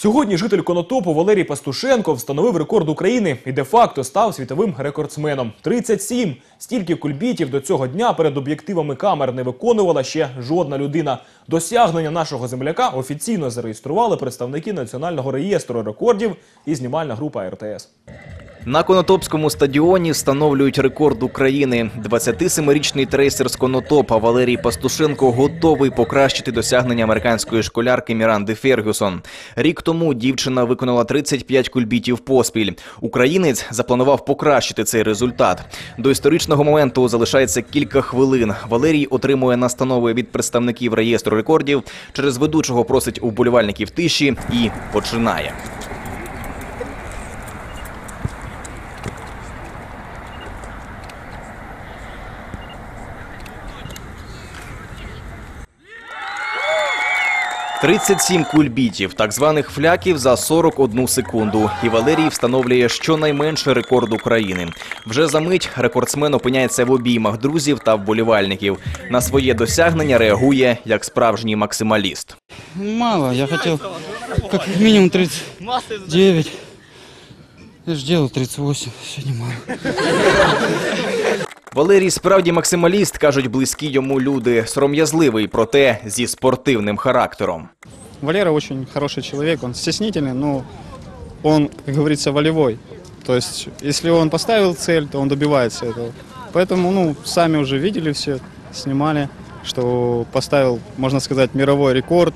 Сьогодні житель Конотопу Валерій Пастушенко встановив рекорд України і де-факто став світовим рекордсменом. 37! Стільки кульбітів до цього дня перед об'єктивами камер не виконувала ще жодна людина. Досягнення нашого земляка офіційно зареєстрували представники Національного реєстру рекордів і знімальна група РТС. На Конотопському стадіоні встановлюють рекорд України. 27-річний трейсер з Конотопа Валерій Пастушенко готовий покращити досягнення американської школярки Міранди Фергюсон. Рік тому дівчина виконала 35 кульбітів поспіль. Українець запланував покращити цей результат. До історичного моменту залишається кілька хвилин. Валерій отримує настанови від представників реєстру рекордів. Через ведучого просить у вболівальників тиші і починає. «37 кульбітів, так званих фляків за 41 секунду. І Валерій встановлює щонайменше рекорд України. Вже за мить рекордсмен опиняється в обіймах друзів та вболівальників. На своє досягнення реагує як справжній максималіст. Мало, я хотел как минимум 39. Я же делал 38, сегодня мало. Валерій справді максималіст, кажуть близькі йому люди. Сором'язливий, проте зі спортивним характером. Валера очень хороший человек, он стеснительный, но он, как говорится, волевой. То есть, если он поставил цель, то он добивается этого. Поэтому, ну, сами уже видели все, снимали, что поставил, можно сказать, мировой рекорд.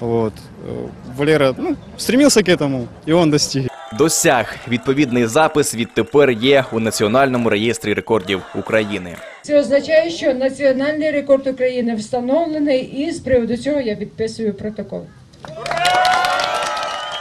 Вот. Э, Валера, ну, стремился к этому, и он достиг. Досяг відповідний запис відтепер є у національному реєстрі рекордів України. Це означає, що національний рекорд України встановлений, і з приводу цього я підписую протокол.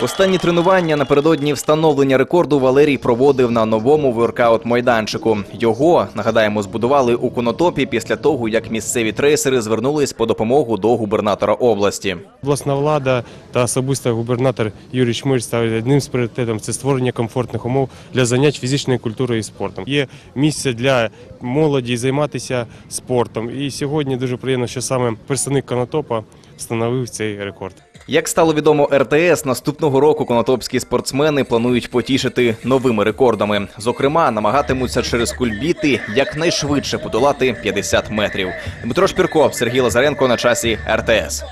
Останні тренування напередодні встановлення рекорду Валерій проводив на новому воркаут-майданчику. Його, нагадаємо, збудували у Конотопі після того, як місцеві трейсери звернулись по допомогу до губернатора області. Обласна влада та особисто губернатор Юрій Чмир ставить одним з пріоритетів це створення комфортних умов для занять фізичною культурою і спортом. Є місце для молоді займатися спортом. І сьогодні дуже приємно, що саме представник Конотопа встановив цей рекорд. Як стало відомо РТС, наступного року конотопські спортсмени планують потішити новими рекордами. Зокрема, намагатимуться через кульбіти якнайшвидше подолати 50 метрів. Дмитро Шпірко, Сергій Лазаренко на часі РТС.